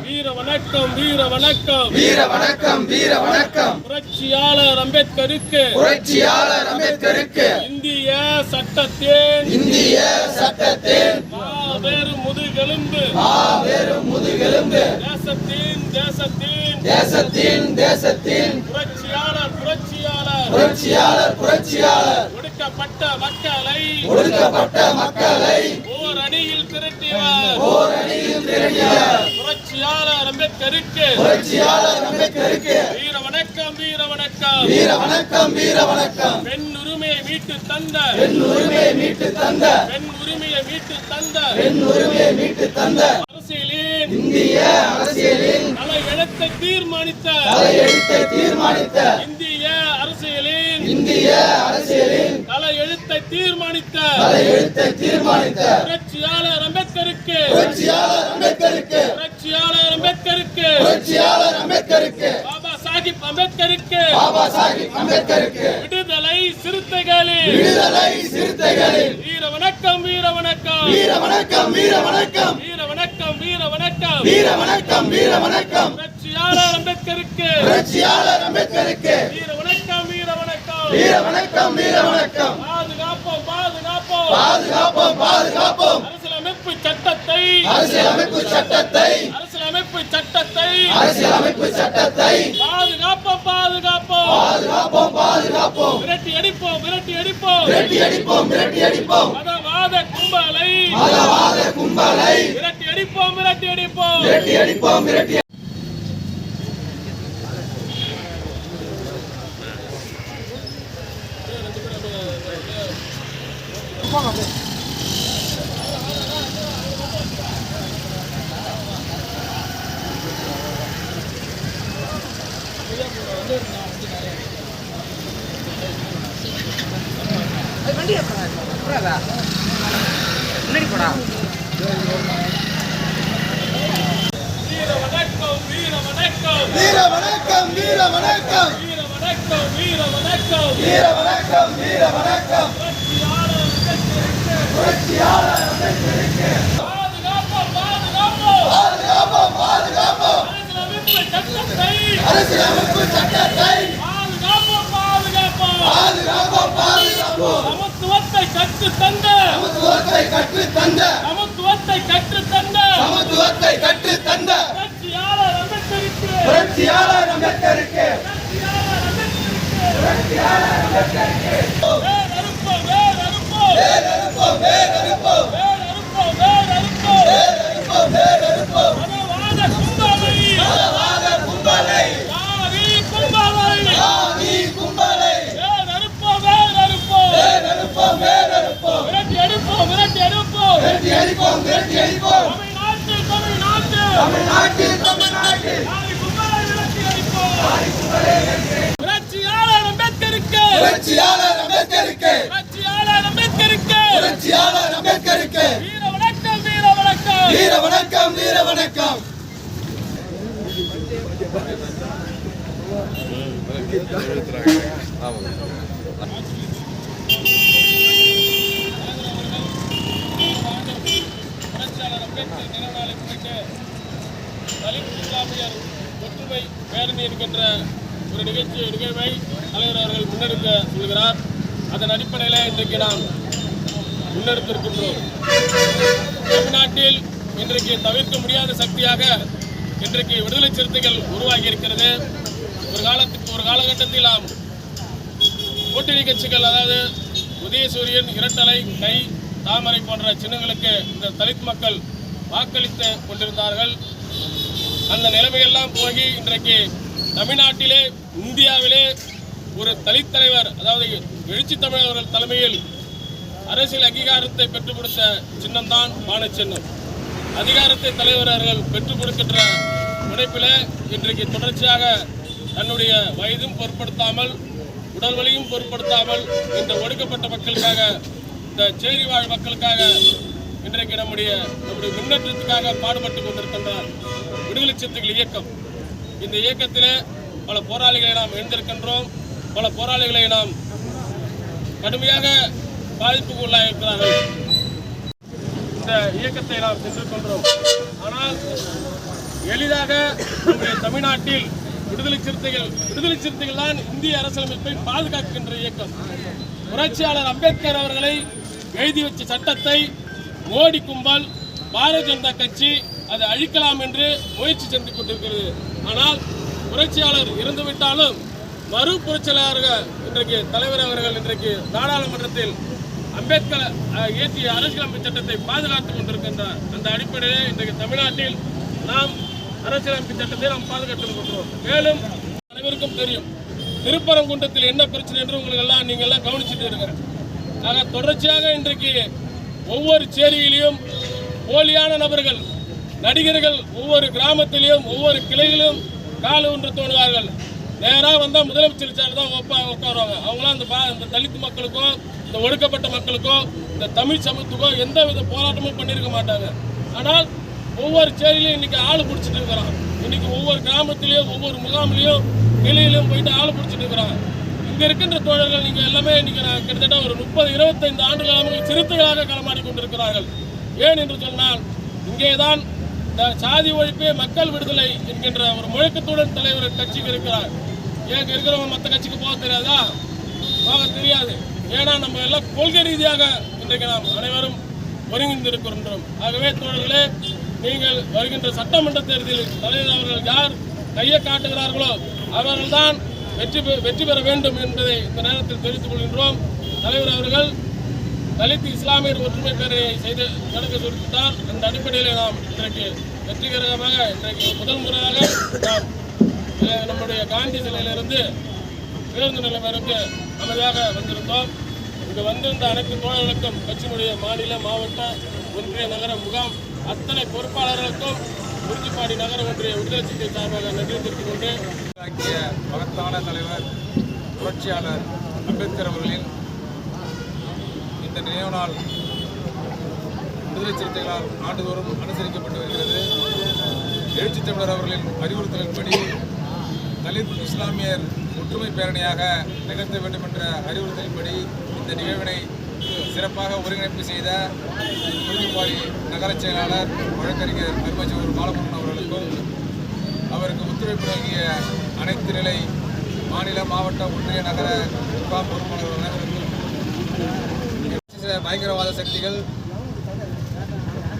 வீர வணக்கம் வீர வணக்கம். வீர வணக்கம் வீர வணக்கம். புரட்சியாளர் அம்பேத்கருக்கு. புரட்சியாளர் அம்பேத்கருக்கு. இந்திய சட்டத்தின். இந்திய சட்டத்தின். மாபெரும் முதுகெலும்பு. மாபெரும் முதுகெலும்பு. தேசத்தின் தேசத்தின். தேசத்தின் தேசத்தின். புரட்சியாளர் புரட்சியாளர். புரட்சியாளர் புரட்சியாளர். ஒடுக்கப்பட்ட மக்களை. ஒடுக்கப்பட்ட மக்களை. ஓர் அணியில் திரட்டியவர் ஓர் அணியில் திரட்டியவர் புரட்சியாளர் அம்பேத்கருக்கு புரட்சியாளர் அம்பேத்கருக்கு வீர வணக்கம் வீர வணக்கம் வீர வணக்கம் வீர வணக்கம் பெண் உரிமையை மீட்டு தந்த. பெண் உரிமையை மீட்டு தந்த. பெண் உரிமையை மீட்டு தந்த பெண் உரிமையை மீட்டு தந்த அரசியலின் இந்திய அரசியலின் தலை எழுத்தை தீர்மானித்த. தீர்மானித்த இந்திய அரசியலின் இந்திய அரசியலின் தலை எழுத்தை தீர்மானித்த தீர்மானித்த. புரட்சியாளர் அம்பேத்கருக்கு. புரட்சியாளர் பாபா சாஹிப் அம்பேத்கருக்கு. விடுதலை சிறுத்தைகளில். விடுதலை சிறுத்தைகளின் வீர வணக்கம் வீர வணக்கம். வீர வணக்கம் வீர வணக்கம். வீர வணக்கம் வீர வணக்கம். வீர வணக்கம் வீர வணக்கம். புரட்சியாளர் அம்பேத்கருக்கு. புரட்சியாளர் அம்பேத்கருக்கு. வீர வணக்கம் வீர வணக்கம். வீர வணக்கம் வீர வணக்கம். பாதுகாப்போம் பாதுகாப்போம். பாதுகாப்போம் பாதுகாப்போம். அரசியலமைப்பு சட்டத்தை. அரசியலமைப்பு சட்டத்தை. அரசியலமைப்பு சட்டத்தை பாதுகாப்போம் பாதுகாப்போம். பாதுகாப்போம் பாதுகாப்போம். விரட்டி அடிப்போம் விரட்டி அடிப்போம். விரட்டி அடிப்போம் விரட்டி அடிப்போம். மதவாத கும்பலை. மதவாத கும்பலை. விரட்டி அடிப்போம் விரட்டி அடிப்போம். விரட்டி அடிப்போம் விரட்டி முன்னாடி போடா வீர வணக்கம் வீர வணக்கம் வீர வணக்கம் வீர வணக்கம் வீர வணக்கம் வீர வணக்கம் வீர வணக்கம் வீர வணக்கம் புரட்சியாளர் அம்பேத்கருக்கு புரட்சியாளர் அம்பேத்கருக்கு பாதுகாப்போம் பாதுகாப்போம். பாதுகாப்போம் பாதுகாப்போம். அரசியலமைப்பு சட்டத்தை அரசியலமைப்பு சட்டத்தை பாதுகாப்போம் பாதுகாப்போம் பாதுகாப்போம் பாதுகாப்போம் சமத்துவத்தை கற்று தந்த சமத்துவத்தை கற்று தந்த சமத்துவத்தை கற்று தந்த சமத்துவத்தை கற்று தந்த புரட்சியாளர் அம்பேத்கருக்கு. புரட்சியாளர் அம்பேத்கருக்கு. வேர் அறுப்போம் வேர் அறுப்போம் வேர் அறுப்போம் வேர் அறுப்போம் வேர் அறுப்போம் வேர் அறுப்போம் வேர் அறுப்போம் வேர் அறுப்போம் மதவாத கும்பலை மதவாத கும்பலை யாரி கும்பலை ஆதி கும்பலை வேர் அறுப்போம் வேர் அறுப்போம் வேர் அறுப்போம் வேர் அறுப்போம் விரட்டி அடிப்போம் விரட்டி அடிப்போம் விரட்டி அடிப்போம் விரட்டி அடிப்போம் தமிழ்நாட்டு தமிழ்நாட்டு தமிழ்நாட்டில் தமிழ்நாட்டில் புரட்சியாளர் அம்பேத்கருக்கு. புரட்சியாளர் அம்பேத்கருக்கு. புரட்சியாளர் அம்பேத்கருக்கு. புரட்சியாளர் அம்பேத்கருக்கு. வீர வணக்கம் வீர வணக்கம். வீர வணக்கம் வீர வணக்கம். நாளை முன்னிட்டு தலித் இஸ்லாமியர் ஒற்றுமை பேரணி என்கின்ற ஒரு நிகழ்ச்சி நிகழ்வை தலைவர் அவர்கள் முன்னெடுக்க சொல்கிறார். அதன் அடிப்படையில் இன்றைக்கு நாம் முன்னெடுத்திருக்கின்றோம். தமிழ்நாட்டில் இன்றைக்கு தவிர்க்க முடியாத சக்தியாக இன்றைக்கு விடுதலை சிறுத்தைகள் உருவாகி இருக்கிறது. ஒரு காலத்துக்கு ஒரு காலகட்டத்தில் நாம் கூட்டணி கட்சிகள் அதாவது உதயசூரியன் இரட்டலை கை தாமரை போன்ற சின்னங்களுக்கு இந்த தலித் மக்கள் வாக்களித்து கொண்டிருந்தார்கள். அந்த நிலைமையெல்லாம் போகி இன்றைக்கு தமிழ்நாட்டிலே இந்தியாவிலே ஒரு தலித் தலைவர் அதாவது எழுச்சி தமிழர்கள் தலைமையில் அரசியல் அங்கீகாரத்தை பெற்றுக் கொடுத்த சின்னம்தான் பானை சின்னம் அதிகாரத்தை தலைவர் அவர்கள் பெற்றுக் கொடுக்கின்ற முனைப்பில் இன்றைக்கு தொடர்ச்சியாக தன்னுடைய வயதும் பொருட்படுத்தாமல் உடல் வலியும் பொருட்படுத்தாமல் இந்த ஒடுக்கப்பட்ட மக்களுக்காக இந்த சேரி வாழ் மக்களுக்காக இன்றைக்கு நம்முடைய நம்முடைய முன்னேற்றத்துக்காக பாடுபட்டு கொண்டிருக்கின்றார் விடுதலை சிறுத்தைகள் இயக்கம். இந்த இயக்கத்தில் பல போராளிகளை நாம் எழுந்திருக்கின்றோம் பல போராளிகளை நாம் கடுமையாக பாதிப்புக்கு உள்ளாயிருக்கிறார்கள். இந்த இயக்கத்தை நாம் சென்றிருக்கின்றோம். ஆனால் எளிதாக நம்முடைய தமிழ்நாட்டில் விடுதலை சிறுத்தைகள் விடுதலை சிறுத்தைகள் தான் இந்திய அரசியலமைப்பை பாதுகாக்கின்ற இயக்கம். புரட்சியாளர் அம்பேத்கர் அவர்களை எழுதி வச்ச சட்டத்தை மோடி கும்பல் பாரதிய ஜனதா கட்சி அதை அழிக்கலாம் என்று முயற்சி சென்று கொண்டிருக்கிறது. ஆனால் புரட்சியாளர் இருந்துவிட்டாலும் மறு புரட்சியாளர்கள் இன்றைக்கு தலைவர் அவர்கள் இன்றைக்கு நாடாளுமன்றத்தில் அம்பேத்கர் இயற்றிய அரசியலமைப்பு சட்டத்தை பாதுகாத்துக் கொண்டிருக்கின்றார் அந்த அடிப்படையில் இன்றைக்கு தமிழ்நாட்டில் நாம் அரசியலமைப்பு சட்டத்தை நாம் பாதுகாத்துக் கொண்டிருக்கிறோம். மேலும் அனைவருக்கும் தெரியும் திருப்பரங்குன்றத்தில் என்ன பிரச்சனை என்று உங்களுக்கு எல்லாம் நீங்கள் எல்லாம் கவனிச்சுட்டு இருக்கிறேன் ஆக தொடர்ச்சியாக இன்றைக்கு ஒவ்வொரு சேரியிலையும் போலியான நபர்கள் நடிகர்கள் ஒவ்வொரு கிராமத்திலையும் ஒவ்வொரு கிளையிலும் கால் ஒன்று தோணுவார்கள். நேராக வந்தால் முதலமைச்சர் சார் தான் உட்கா உட்காருவாங்க. அவங்களாம் அந்த பா இந்த தலித்து மக்களுக்கோ இந்த ஒடுக்கப்பட்ட மக்களுக்கோ இந்த தமிழ் சமூகத்துக்கோ எந்த வித போராட்டமும் பண்ணியிருக்க மாட்டாங்க. ஆனால் ஒவ்வொரு சேரியிலையும் இன்றைக்கி ஆள் பிடிச்சிட்டு இருக்கிறான். இன்றைக்கி ஒவ்வொரு கிராமத்திலையும் ஒவ்வொரு முகாமிலையும் கிளையிலையும் போயிட்டு ஆள் பிடிச்சிட்டு இருக்கிறாங்க இங்கே இருக்கின்ற தோழர்கள் நீங்கள் எல்லாமே இன்றைக்கி நான் கிட்டத்தட்ட ஒரு முப்பது இருபத்தைந்து ஆண்டுகளாக சிறுத்தைகளாக களமாடி கொண்டிருக்கிறார்கள். ஏன் என்று சொன்னால் இங்கேதான் இந்த சாதி ஒழிப்பே மக்கள் விடுதலை என்கின்ற ஒரு முழக்கத்துடன் தலைவர் கட்சிக்கு இருக்கிறார். ஏன் இருக்கிறவங்க மற்ற கட்சிக்கு போக தெரியாதா? போக தெரியாது. ஏன்னா நம்ம எல்லாம் கொள்கை ரீதியாக இன்றைக்கு நாம் அனைவரும் ஒருங்கிணைந்திருக்கின்றோம். ஆகவே தோழர்களே நீங்கள் வருகின்ற சட்டமன்ற தேர்தலில் தலைவர் அவர்கள் யார் கையை காட்டுகிறார்களோ அவர்கள்தான் வெற்றி பெ- வெற்றி பெற வேண்டும் என்பதை இந்த நேரத்தில் தெரிவித்துக் கொள்கின்றோம். தலைவர் அவர்கள் தலித் இஸ்லாமியர் ஒற்றுமை பேரணியை செய்து நடக்க சொல்லிவிட்டார். அந்த அடிப்படையில் நாம் இன்றைக்கு வெற்றிகரமாக இன்றைக்கு முதல் முறையாக நாம் நம்முடைய காந்தி சிலையிலிருந்து பேருந்து நிலையம் வரைக்கும் அமைதியாக வந்திருந்தோம். இங்கு வந்திருந்த அனைத்து தோழர்களுக்கும் கட்சியினுடைய மாநில மாவட்ட ஒன்றிய நகர முகாம் அத்தனை பொறுப்பாளர்களுக்கும் குறிஞ்சிப்பாடி நகர ஒன்றிய விடுதலை சிறுத்தை சார்பாக நன்றி தெரிவித்துக் கொண்டு தாக்கிய மகத்தான தலைவர் புரட்சியாளர் அம்பேத்கர் அவர்களின் இந்த நினைவு நாள் விடுதலை சிறுத்தைகளால் ஆண்டுதோறும் அனுசரிக்கப்பட்டு வருகிறது. எழுச்சி தமிழர் அவர்களின் அறிவுறுத்தலின்படி தலித் இஸ்லாமியர் ஒற்றுமை பேரணியாக நிகழ்த்த வேண்டும் என்ற அறிவுறுத்தலின்படி இந்த நிகழ்வினை சிறப்பாக ஒருங்கிணைப்பு செய்த குறிஞ்சிப்பாடி நகரச் செயலாளர் வழக்கறிஞர் அருமஜூர் பாலமுருகன் அவர்களுக்கும் அவருக்கு ஒத்துழைப்பு நல்கிய அனைத்து நிலை மாநில மாவட்ட ஒன்றிய நகர முகாம் பொறுப்பாளர்கள் அனைவருக்கும் சில பயங்கரவாத சக்திகள்.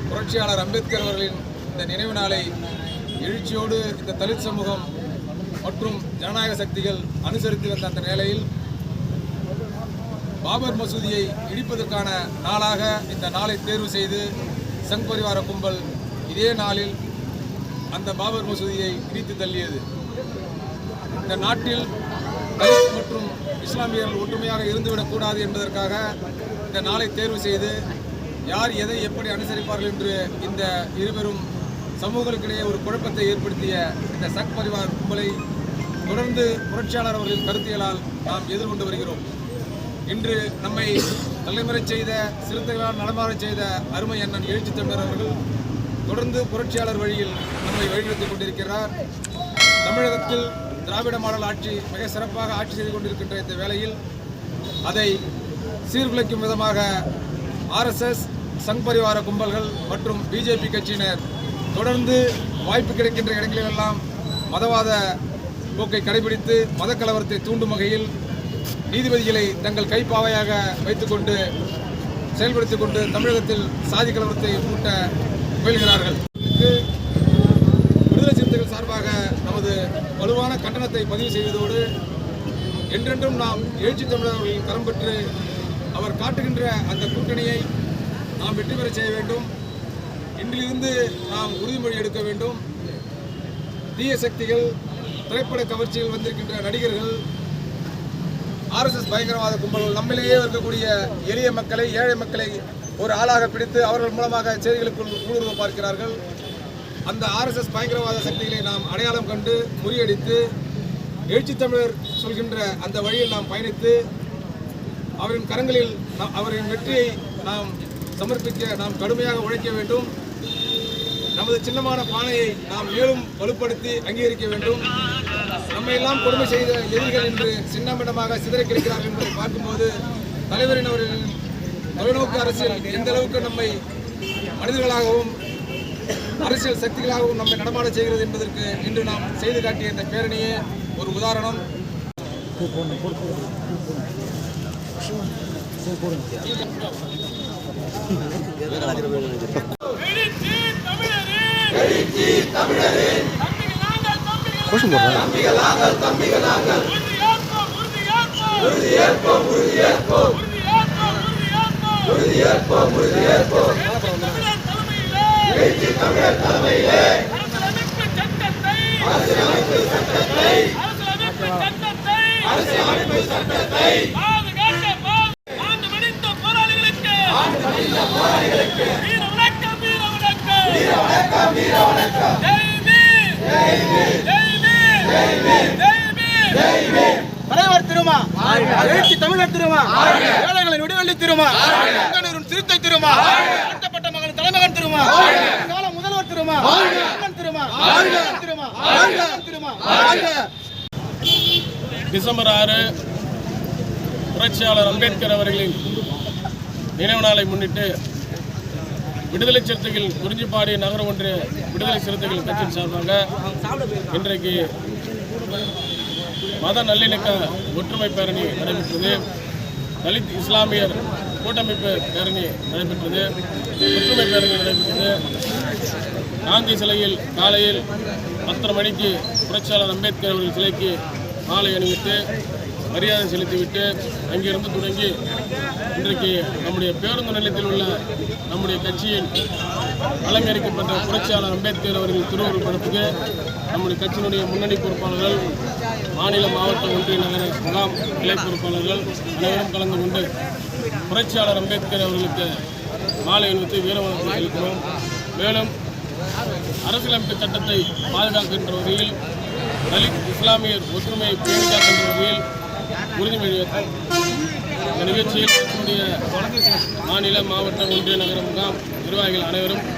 புரட்சியாளர் அம்பேத்கர் அவர்களின் இந்த நினைவு நாளை எழுச்சியோடு இந்த தலித் சமூகம் மற்றும் ஜனநாயக சக்திகள் அனுசரித்து வந்த அந்த நிலையில் பாபர் மசூதியை இடிப்பதற்கான நாளாக இந்த நாளை தேர்வு செய்து சங் பரிவார கும்பல் இதே நாளில் அந்த பாபர் மசூதியை இடித்து தள்ளியது. இந்த நாட்டில் தலித் மற்றும் இஸ்லாமியர்கள் ஒற்றுமையாக இருந்துவிடக்கூடாது என்பதற்காக இந்த நாளை தேர்வு செய்து யார் எதை எப்படி அனுசரிப்பார்கள் என்று இந்த இருவரும் சமூகங்களுக்கிடையே ஒரு குழப்பத்தை ஏற்படுத்திய இந்த சக் பரிவார் கும்பலை தொடர்ந்து புரட்சியாளர் அவர்களின் கருத்தியலால் நாம் எதிர்கொண்டு வருகிறோம். இன்று நம்மை தலைமுறை செய்த சிறுத்தைகளால் நடமாறச் செய்த அருமை அண்ணன் எழுச்சி தமிழர் அவர்கள் தொடர்ந்து புரட்சியாளர் வழியில் நம்மை வழிநடத்திக் கொண்டிருக்கிறார். தமிழகத்தில் திராவிட மாடல் ஆட்சி மிக சிறப்பாக ஆட்சி செய்து கொண்டிருக்கின்ற இந்த வேளையில் அதை சீர்குலைக்கும் விதமாக ஆர்எஸ்எஸ் சங் பரிவார கும்பல்கள் மற்றும் பிஜேபி கட்சியினர் தொடர்ந்து வாய்ப்பு கிடைக்கின்ற இடங்களிலெல்லாம் மதவாத போக்கை கடைபிடித்து மத கலவரத்தை தூண்டும் வகையில் நீதிபதிகளை தங்கள் கைப்பாவையாக வைத்துக்கொண்டு செயல்படுத்திக் கொண்டு தமிழகத்தில் சாதி கலவரத்தை மூட்ட முயல்கிறார்கள் இதுக்கு விடுதலை சிறுத்தைகள் சார்பாக நமது வலுவான கண்டனத்தை பதிவு செய்வதோடு என்றென்றும் நாம் எழுச்சி தமிழர்களின் கரம் பெற்று அவர் காட்டுகின்ற அந்த கூட்டணியை நாம் வெற்றி பெற செய்ய வேண்டும். இன்றிலிருந்து நாம் உறுதிமொழி எடுக்க வேண்டும். தீய சக்திகள் திரைப்பட கவர்ச்சியில் வந்திருக்கின்ற நடிகர்கள் ஆர்எஸ்எஸ் பயங்கரவாத கும்பல்கள் நம்மிலேயே இருக்கக்கூடிய எளிய மக்களை ஏழை மக்களை ஒரு ஆளாக பிடித்து அவர்கள் மூலமாக செய்திகளுக்குள் ஊடுருவ பார்க்கிறார்கள். அந்த ஆர்எஸ்எஸ் பயங்கரவாத சக்திகளை நாம் அடையாளம் கண்டு முறியடித்து எழுச்சி தமிழர் சொல்கின்ற அந்த வழியில் நாம் பயணித்து அவரின் கரங்களில் அவரின் வெற்றியை நாம் சமர்ப்பிக்க நாம் கடுமையாக உழைக்க வேண்டும். நமது சின்னமான பானையை நாம் மேலும் வலுப்படுத்தி அங்கீகரிக்க வேண்டும். நம்மை எல்லாம் கொடுமை செய்த எதிரிகள் என்று சின்னமிடமாக சிதறி கிடைக்கிறார்கள் என்பதை பார்க்கும்போது தலைவரின் அவர்களின் தொலைநோக்கு அரசியல் எந்த அளவுக்கு நம்மை மனிதர்களாகவும் அரசியல் சக்திகளாகவும் நம்மை நடமாட செய்கிறது என்பதற்கு இன்று நாம் செய்து காட்டிய இந்த பேரணியே ஒரு உதாரணம். எழுச்சி தமிழரே தலைவர் திருமா எழுச்சி தமிழர் திருமா ஏழைகளின் விடுவெள்ளி திருமா சிறுத்தை திருமா திருமா. முதல்வர் திருமா. திருமா. திருமா. டிசம்பர் ஆறு புரட்சியாளர் அம்பேத்கர் அவர்களின் நினைவு நாளை முன்னிட்டு விடுதலை சிறுத்தைகள் குறிஞ்சிப்பாடி நகர ஒன்றிய விடுதலை சிறுத்தைகள் கட்சியின் சார்பாக இன்றைக்கு மத நல்லிணக்க ஒற்றுமை பேரணி நடைபெற்றது. தலித் இஸ்லாமியர் கூட்டமைப்பு பேரணி நடைபெற்றது ஒற்றுமை பேரணி நடைபெற்றது. காந்தி சிலையில் காலையில் பத்தரை மணிக்கு புரட்சியாளர் அம்பேத்கர் அவர்கள் சிலைக்கு மாலை அணிவித்து மரியாதை செலுத்திவிட்டு அங்கிருந்து தொடங்கி இன்றைக்கு நம்முடைய பேருந்து நிலையத்தில் உள்ள நம்முடைய கட்சியின் அலங்கரிக்கப்பட்ட புரட்சியாளர் அம்பேத்கர் அவர்கள் திருவுருள் படத்துக்கு நம்முடைய கட்சியினுடைய முன்னணி பொறுப்பாளர்கள் மாநில மாவட்ட ஒன்றிய நகர முகாம் கிளை பொறுப்பாளர்கள் அனைவரும் கலந்து கொண்டு புரட்சியாளர் அம்பேத்கர் அவர்களுக்கு மாலை அணிவித்து வீரவணக்கம் செலுத்தினோம் மேலும் அரசியலமைப்பு சட்டத்தை பாதுகாக்கின்ற வகையில் தலித் இஸ்லாமியர் ஒற்றுமையை பேணி காக்கின்ற வகையில் உறுதிமொழி இந்த நிகழ்ச்சியில் நம்முடைய மாநில மாவட்ட ஒன்றிய நகர முகாம் நிர்வாகிகள் அனைவரும்